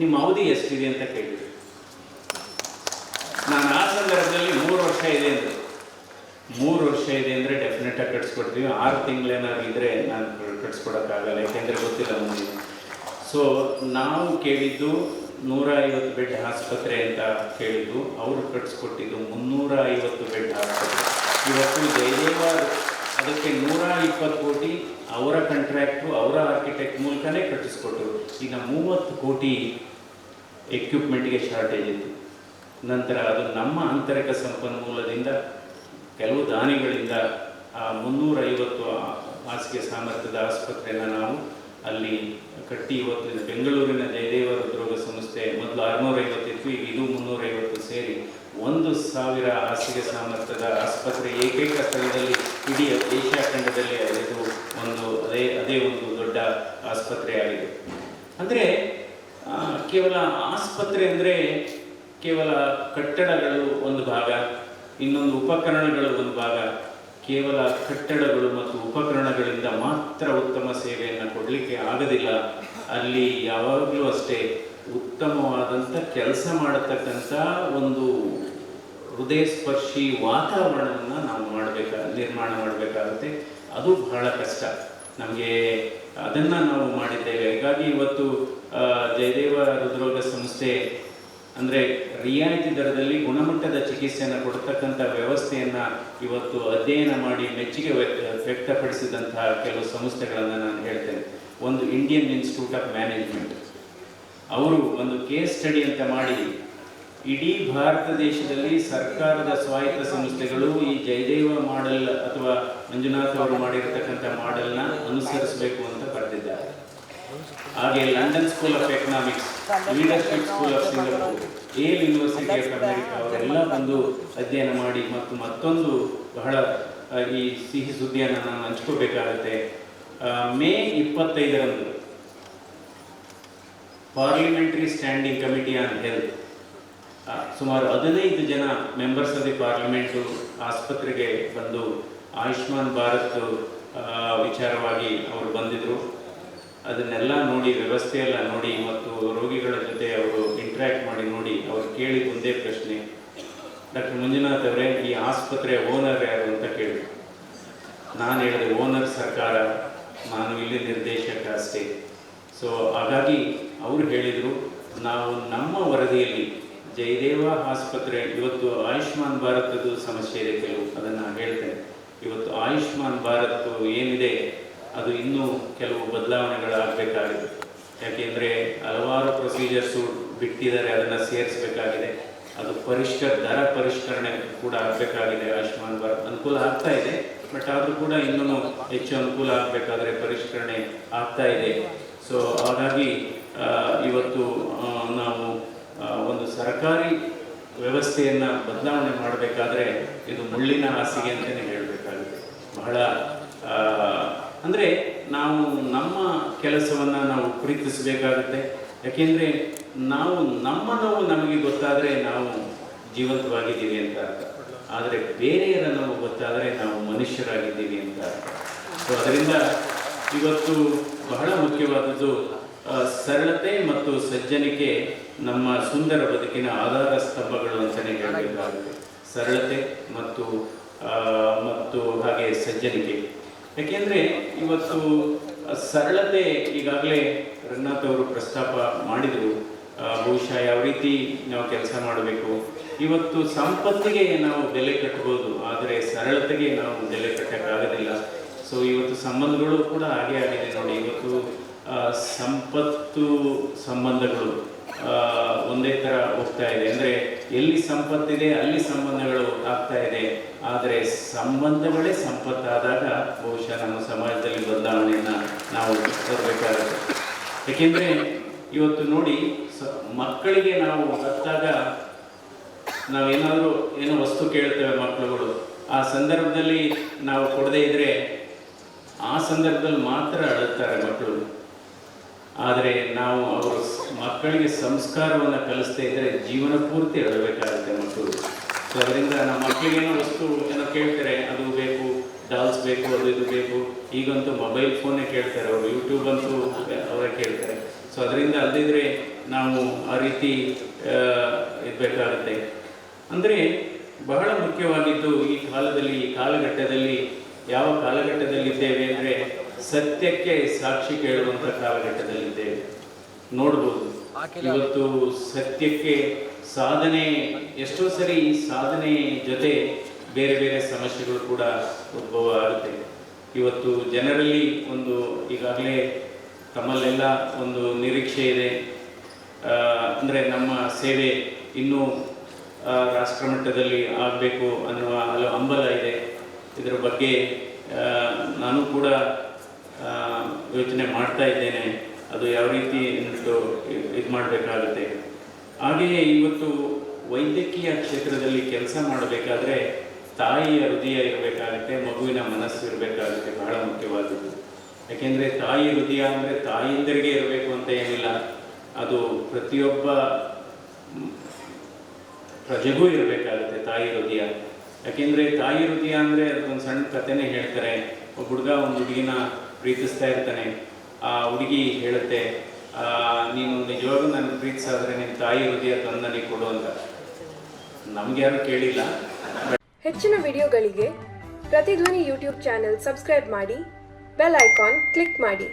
ನಿಮ್ಮ ಅವಧಿ ಎಷ್ಟಿದೆ ಅಂತ ಕೇಳಿದ್ರು. ನಾನು ಆ ಸಂದರ್ಭದಲ್ಲಿ ಮೂರು ವರ್ಷ ಇದೆ ಅಂದರು ಮೂರು ವರ್ಷ ಇದೆ ಅಂದರೆ ಡೆಫಿನೆಟಾಗಿ ಕಟ್ಸ್ಕೊಡ್ತೀವಿ. ಆರು ತಿಂಗಳೇನಾದ್ರು ಇದ್ದರೆ ನಾನು ಕಟ್ಸ್ಕೊಡೋಕ್ಕಾಗಲ್ಲ, ಯಾಕೆಂದರೆ ಗೊತ್ತಿಲ್ಲ ಮುಂದೆ ಸೊ ನಾವು ಕೇಳಿದ್ದು ನೂರ ಐವತ್ತು ಬೆಡ್ ಆಸ್ಪತ್ರೆ ಅಂತ ಕೇಳಿದ್ದು. ಅವರು ಕಟ್ಸ್ಕೊಟ್ಟಿದ್ದು ಮುನ್ನೂರ ಐವತ್ತು ಬೆಡ್ ಆಸ್ಪತ್ರೆ. ಇವತ್ತು ಜಯದೇವ, ಅದಕ್ಕೆ ನೂರ ಇಪ್ಪತ್ತು ಕೋಟಿ ಅವರ ಕಾಂಟ್ರಾಕ್ಟು ಅವರ ಆರ್ಕಿಟೆಕ್ಟ್ ಮೂಲಕನೇ ಕಟ್ಟಿಸ್ಕೊಟ್ರು ಈಗ ಮೂವತ್ತು ಕೋಟಿ ಎಕ್ವಿಪ್ಮೆಂಟ್ಗೆ ಶಾರ್ಟೇಜ್ ಇತ್ತು ನಂತರ ಅದು ನಮ್ಮ ಆಂತರಿಕ ಸಂಪನ್ಮೂಲದಿಂದ ಕೆಲವು ದಾನಿಗಳಿಂದ ಆ ಮುನ್ನೂರೈವತ್ತು ಹಾಸಿಗೆ ಸಾಮರ್ಥ್ಯದ ಆಸ್ಪತ್ರೆಯನ್ನು ನಾವು ಅಲ್ಲಿ ಕಟ್ಟಿ ಇವತ್ತು ಬೆಂಗಳೂರಿನ ಜಯದೇವ ಹೃದ್ರೋಗ ಸಂಸ್ಥೆ ಮೊದಲು ಆರುನೂರೈವತ್ತಿತ್ತು ಈಗ ಇದು ಮುನ್ನೂರೈವತ್ತು ಸೇರಿ ಒಂದು ಸಾವಿರ ಹಾಸಿಗೆ ಸಾಮರ್ಥ್ಯದ ಆಸ್ಪತ್ರೆ ಏಕೈಕ ಸ್ಥಳದಲ್ಲಿ ಇಡೀ ಏಷ್ಯಾ ಖಂಡದಲ್ಲಿ ಇದು ಒಂದು ಅದೇ ಅದೇ ಒಂದು ದೊಡ್ಡ ಆಸ್ಪತ್ರೆ ಆಗಿದೆ. ಅಂದರೆ ಕೇವಲ ಆಸ್ಪತ್ರೆ ಅಂದರೆ ಕೇವಲ ಕಟ್ಟಡಗಳು ಒಂದು ಭಾಗ, ಇನ್ನೊಂದು ಉಪಕರಣಗಳು ಒಂದು ಭಾಗ ಕೇವಲ ಕಟ್ಟಡಗಳು ಮತ್ತು ಉಪಕರಣಗಳಿಂದ ಮಾತ್ರ ಉತ್ತಮ ಸೇವೆಯನ್ನು ಕೊಡಲಿಕ್ಕೆ ಆಗೋದಿಲ್ಲ. ಅಲ್ಲಿ ಯಾವಾಗಲೂ ಅಷ್ಟೇ ಉತ್ತಮವಾದಂಥ ಕೆಲಸ ಮಾಡತಕ್ಕಂಥ ಒಂದು ಹೃದಯ ಸ್ಪರ್ಶಿ ವಾತಾವರಣವನ್ನು ನಾವು ಮಾಡಬೇಕಾ, ನಿರ್ಮಾಣ ಮಾಡಬೇಕಾಗುತ್ತೆ. ಅದು ಬಹಳ ಕಷ್ಟ. ನಮಗೆ ಅದನ್ನು ನಾವು ಮಾಡಿದ್ದೇವೆ. ಹೀಗಾಗಿ ಇವತ್ತು ಜಯದೇವ ಹೃದ್ರೋಗ ಸಂಸ್ಥೆ ಅಂದರೆ ರಿಯಾಯಿತಿ ದರದಲ್ಲಿ ಗುಣಮಟ್ಟದ ಚಿಕಿತ್ಸೆಯನ್ನು ಕೊಡ್ತಕ್ಕಂಥ ವ್ಯವಸ್ಥೆಯನ್ನು ಇವತ್ತು ಅಧ್ಯಯನ ಮಾಡಿ ಮೆಚ್ಚುಗೆ ವ್ಯಕ್ತ- ವ್ಯಕ್ತಪಡಿಸಿದಂತಹ ಕೆಲವು ಸಂಸ್ಥೆಗಳನ್ನು ನಾನು ಹೇಳ್ತೇನೆ. ಒಂದು ಇಂಡಿಯನ್ ಇನ್ಸ್ಟಿಟ್ಯೂಟ್ ಆಫ್ ಮ್ಯಾನೇಜ್ಮೆಂಟ್ ಅವರು ಒಂದು ಕೇಸ್ ಸ್ಟಡಿ ಅಂತ ಮಾಡಿ, ಇಡೀ ಭಾರತ ದೇಶದಲ್ಲಿ ಸರ್ಕಾರದ ಸ್ವಾಯತ್ತ ಸಂಸ್ಥೆಗಳು ಈ ಜಯದೇವ ಮಾಡೆಲ್ ಅಥವಾ ಮಂಜುನಾಥ್ ಅವರು ಮಾಡಿರತಕ್ಕಂಥ ಮಾಡೆಲ್ನ ಅನುಸರಿಸಬೇಕು ಅಂತ ಬರೆದಿದ್ದಾರೆ. ಹಾಗೆ London school of economics leadership school of Singapore Yale university of America ಅವರೆಲ್ಲ ಬಂದು ಅಧ್ಯಯನ ಮಾಡಿ ಮತ್ತು ಮತ್ತೊಂದು ಬಹಳ ಈ ಸಿಹಿ ಸುದ್ದಿಯನ್ನು ನಾನು ಹಂಚ್ಕೋಬೇಕಾಗತ್ತೆ ಮೇ ಇಪ್ಪತ್ತೈದರಂದು parliamentary standing committee on health ಸುಮಾರು ಹದಿನೈದು ಜನ ಮೆಂಬರ್ಸ್ ಆಫ್ ದಿ ಪಾರ್ಲಿಮೆಂಟು ಆಸ್ಪತ್ರೆಗೆ ಬಂದು ಆಯುಷ್ಮಾನ್ ಭಾರತ್ ವಿಚಾರವಾಗಿ ಅವರು ಬಂದಿದ್ರು ಅದನ್ನೆಲ್ಲ ನೋಡಿ ವ್ಯವಸ್ಥೆ ಎಲ್ಲ ನೋಡಿ ಮತ್ತು ರೋಗಿಗಳ ಜೊತೆ ಅವರು ಇಂಟ್ರ್ಯಾಕ್ಟ್ ಮಾಡಿ ನೋಡಿ, ಅವ್ರು ಕೇಳಿದ ಒಂದೇ ಪ್ರಶ್ನೆ. ಡಾಕ್ಟರ್ ಮಂಜುನಾಥ್ ಅವರೇ, ಈ ಆಸ್ಪತ್ರೆಯ ಓನರ್ ಯಾರು ಅಂತ ಕೇಳಿದ್ರು ನಾನು ಹೇಳಿದೆ ಓನರ್ ಸರ್ಕಾರ, ನಾನು ಇಲ್ಲಿ ನಿರ್ದೇಶಕ ಅಷ್ಟೇ. ಸೊ ಹಾಗಾಗಿ ಅವರು ಹೇಳಿದರು, ನಾವು ನಮ್ಮ ವರದಿಯಲ್ಲಿ ಜಯದೇವ ಆಸ್ಪತ್ರೆ, ಇವತ್ತು ಆಯುಷ್ಮಾನ್ ಭಾರತದ್ದು ಸಮಸ್ಯೆ ಇದೆ ಕೆಲವು, ಅದನ್ನು ಹೇಳ್ತೇನೆ. ಇವತ್ತು ಆಯುಷ್ಮಾನ್ ಭಾರತ್ ಏನಿದೆ ಅದು ಇನ್ನೂ ಕೆಲವು ಬದಲಾವಣೆಗಳಾಗಬೇಕಾಗಿದೆ. ಯಾಕೆಂದರೆ ಹಲವಾರು ಪ್ರೊಸೀಜರ್ಸು ಬಿಟ್ಟಿದ್ದಾರೆ, ಅದನ್ನು ಸೇರಿಸಬೇಕಾಗಿದೆ. ಅದು ಪರಿಷ್ಕ, ದರ ಪರಿಷ್ಕರಣೆ ಕೂಡ ಆಗಬೇಕಾಗಿದೆ, ಆಯುಷ್ಮಾನ್ ಭಾರತ್ ಅನುಕೂಲ ಆಗ್ತಾ ಇದೆ. ಬಟ್ ಆದರೂ ಕೂಡ ಇನ್ನೂ ಹೆಚ್ಚು ಅನುಕೂಲ ಆಗಬೇಕಾದ್ರೆ ಪರಿಷ್ಕರಣೆ ಆಗ್ತಾ ಇದೆ. ಸೊ ಹಾಗಾಗಿ ಇವತ್ತು ನಾವು ಒಂದು ಸರ್ಕಾರಿ ವ್ಯವಸ್ಥೆಯನ್ನು ಬದಲಾವಣೆ ಮಾಡಬೇಕಾದ್ರೆ ಇದು ಮುಳ್ಳಿನ ಹಾಸಿಗೆ ಅಂತಲೇ ಹೇಳಬೇಕಾಗಿದೆ ಬಹಳ ಅಂದರೆ ನಾವು ನಮ್ಮ ಕೆಲಸವನ್ನು ನಾವು ಗುರುತಿಸಬೇಕಾಗುತ್ತೆ ಯಾಕೆಂದರೆ ನಾವು ನಮ್ಮ ನೋವು ನಮಗೆ ಗೊತ್ತಾದರೆ ನಾವು ಜೀವಂತವಾಗಿದ್ದೀವಿ ಅಂತ ಅರ್ಥ. ಆದರೆ ಬೇರೆಯವರ ನೋವು ಗೊತ್ತಾದರೆ ನಾವು ಮನುಷ್ಯರಾಗಿದ್ದೀವಿ ಅಂತ ಅರ್ಥ. ಸೊ ಅದರಿಂದ ಇವತ್ತು ಬಹಳ ಮುಖ್ಯವಾದದ್ದು ಸರಳತೆ ಮತ್ತು ಸಜ್ಜನಿಕೆ ನಮ್ಮ ಸುಂದರ ಬದುಕಿನ ಆಧಾರ ಸ್ತಂಭಗಳು ಅಂತಲೇ ಹೇಳಬೇಕಾಗುತ್ತೆ. ಸರಳತೆ ಮತ್ತು ಮತ್ತು ಹಾಗೆ ಸಜ್ಜನಿಕೆ. ಯಾಕೆಂದರೆ ಇವತ್ತು ಸರಳತೆ ಈಗಾಗಲೇ ರಂಗನಾಥ್ ಅವರು ಪ್ರಸ್ತಾಪ ಮಾಡಿದರು. ಬಹುಶಃ ಯಾವ ರೀತಿ ನಾವು ಕೆಲಸ ಮಾಡಬೇಕು. ಇವತ್ತು ಸಂಪತ್ತಿಗೆ ನಾವು ಬೆಲೆ ಕಟ್ಟಬಹುದು ಆದರೆ ಸರಳತೆಗೆ ನಾವು ಬೆಲೆ ಕಟ್ಟಕ್ಕಾಗೋದಿಲ್ಲ. ಸೊ ಇವತ್ತು ಸಂಬಂಧಗಳು ಕೂಡ ಹಾಗೆ ಆಗಿದೆ ನೋಡಿ. ಇವತ್ತು ಸಂಪತ್ತು ಸಂಬಂಧಗಳು ಒಂದೇ ಥರ ಹೋಗ್ತಾ ಇದೆ. ಅಂದರೆ ಎಲ್ಲಿ ಸಂಪತ್ತಿದೆ, ಅಲ್ಲಿ ಸಂಬಂಧಗಳು ಆಗ್ತಾ ಇದೆ. ಆದರೆ ಸಂಬಂಧಗಳೇ ಸಂಪತ್ತಾದಾಗ ಬಹುಶಃ ನಮ್ಮ ಸಮಾಜದಲ್ಲಿ ಬದಲಾವಣೆಯನ್ನು ನಾವು ತರಬೇಕಾಗುತ್ತೆ ಏಕೆಂದರೆ ಇವತ್ತು ನೋಡಿ ಸ, ಮಕ್ಕಳಿಗೆ ನಾವು ಹತ್ತಾಗ ನಾವೇನಾದರೂ ಏನೋ ವಸ್ತು ಕೇಳ್ತೇವೆ ಮಕ್ಕಳುಗಳು ಆ ಸಂದರ್ಭದಲ್ಲಿ ನಾವು ಕೊಡದೇ ಇದ್ರೆ ಆ ಸಂದರ್ಭದಲ್ಲಿ ಮಾತ್ರ ಅಳುತ್ತಾರೆ ಮಕ್ಕಳು. ಆದರೆ ನಾವು ಅವರ ಮಕ್ಕಳಿಗೆ ಸಂಸ್ಕಾರವನ್ನು ಕಲಿಸ್ತಾ ಇದ್ದರೆ ಜೀವನ ಪೂರ್ತಿ ಹೇಳಬೇಕಾಗುತ್ತೆ ಮಕ್ಕಳು. ಸೊ ಅದರಿಂದ ನಮ್ಮ ಮಕ್ಕಳಿಗೇನೋ ವಸ್ತು ಏನೋ ಕೇಳ್ತಾರೆ, ಅದು ಬೇಕು ಡಾಲ್ಸ್ ಬೇಕು, ಅದು ಇದು ಬೇಕು. ಈಗಂತೂ ಮೊಬೈಲ್ ಫೋನೇ ಕೇಳ್ತಾರೆ, ಅವರು ಯೂಟ್ಯೂಬ್ ಅಂತೂ ಅವರೇ ಕೇಳ್ತಾರೆ. ಸೊ ಅದರಿಂದ ಅಲ್ಲದಿದ್ದರೆ ನಾವು ಆ ರೀತಿ ಇರಬೇಕಾಗುತ್ತೆ. ಅಂದರೆ ಬಹಳ ಮುಖ್ಯವಾಗಿದ್ದು ಈ ಕಾಲದಲ್ಲಿ, ಈ ಕಾಲಘಟ್ಟದಲ್ಲಿ ಯಾವ ಕಾಲಘಟ್ಟದಲ್ಲಿದ್ದೇವೆ ಅಂದರೆ ಸತ್ಯಕ್ಕೆ ಸಾಕ್ಷಿ ಕೇಳುವಂಥ ಕಾಲಘಟ್ಟದಲ್ಲಿದ್ದೇವೆ ನೋಡ್ಬೋದು, ಇವತ್ತು ಸತ್ಯಕ್ಕೆ ಸಾಧನೆ, ಎಷ್ಟೋ ಸರಿ ಸಾಧನೆ ಜೊತೆ ಬೇರೆ ಬೇರೆ ಸಮಸ್ಯೆಗಳು ಕೂಡ ಉದ್ಭವ ಆಗುತ್ತೆ. ಇವತ್ತು ಜನರಲ್ಲಿ ಒಂದು ಈಗಾಗಲೇ ತಮ್ಮಲ್ಲೆಲ್ಲ ಒಂದು ನಿರೀಕ್ಷೆ ಇದೆ. ಅಂದರೆ ನಮ್ಮ ಸೇವೆ ಇನ್ನೂ ರಾಷ್ಟ್ರ ಮಟ್ಟದಲ್ಲಿ ಆಗಬೇಕು ಅನ್ನುವ ಹಲವು ಹಂಬಲ ಇದೆ. ಇದರ ಬಗ್ಗೆ ನಾನು ಕೂಡ ಯೋಚನೆ ಮಾಡ್ತಾ ಇದ್ದೇನೆ. ಅದು ಯಾವ ರೀತಿ ಇದು ಮಾಡಬೇಕಾಗುತ್ತೆ. ಹಾಗೆಯೇ ಇವತ್ತು ವೈದ್ಯಕೀಯ ಕ್ಷೇತ್ರದಲ್ಲಿ ಕೆಲಸ ಮಾಡಬೇಕಾದ್ರೆ ತಾಯಿಯ ಹೃದಯ ಇರಬೇಕಾಗುತ್ತೆ, ಮಗುವಿನ ಮನಸ್ಸು ಇರಬೇಕಾಗುತ್ತೆ, ಬಹಳ ಮುಖ್ಯವಾದದ್ದು. ಯಾಕೆಂದರೆ ತಾಯಿ ಹೃದಯ ಅಂದರೆ ತಾಯಿಯಿಂದರಿಗೆ ಇರಬೇಕು ಅಂತ ಏನಿಲ್ಲ. ಅದು ಪ್ರತಿಯೊಬ್ಬ ಪ್ರಜೆಗೂ ಇರಬೇಕಾಗುತ್ತೆ ತಾಯಿ ಹೃದಯ. ಯಾಕೆಂದರೆ ತಾಯಿ ಹೃದಯ ಅಂದರೆ ಅದೊಂದು ಸಣ್ಣ ಕಥೆನೇ ಹೇಳ್ತಾರೆ. ಒಬ್ಬ ಹುಡುಗ, ಒಂದು ಹುಡುಗಿನ ಪ್ರೀತಿಸ್ತಾ ಇರ್ತಾನೆ. ಆ ಹುಡುಗಿ ಹೇಳುತ್ತೆ ನೀನು ನಿಜವಾಗೂ ನನ್ನ ಪ್ರೀತಿಸಾದ್ರೆ ನಿನ್ನ ತಾಯಿ ಹೃದಯ ತಂದು ನನಗೆ ಕೊಡು ಅಂತ. ನಮ್ಗೆ ಯಾರು ಕೇಳಿಲ್ಲ. ಹೆಚ್ಚಿನ ವಿಡಿಯೋಗಳಿಗೆ ಪ್ರತಿಧ್ವನಿ ಯೂಟ್ಯೂಬ್ ಚಾನೆಲ್ ಸಬ್ಸ್ಕ್ರೈಬ್ ಮಾಡಿ, ಬೆಲ್ ಐಕಾನ್ ಕ್ಲಿಕ್ ಮಾಡಿ.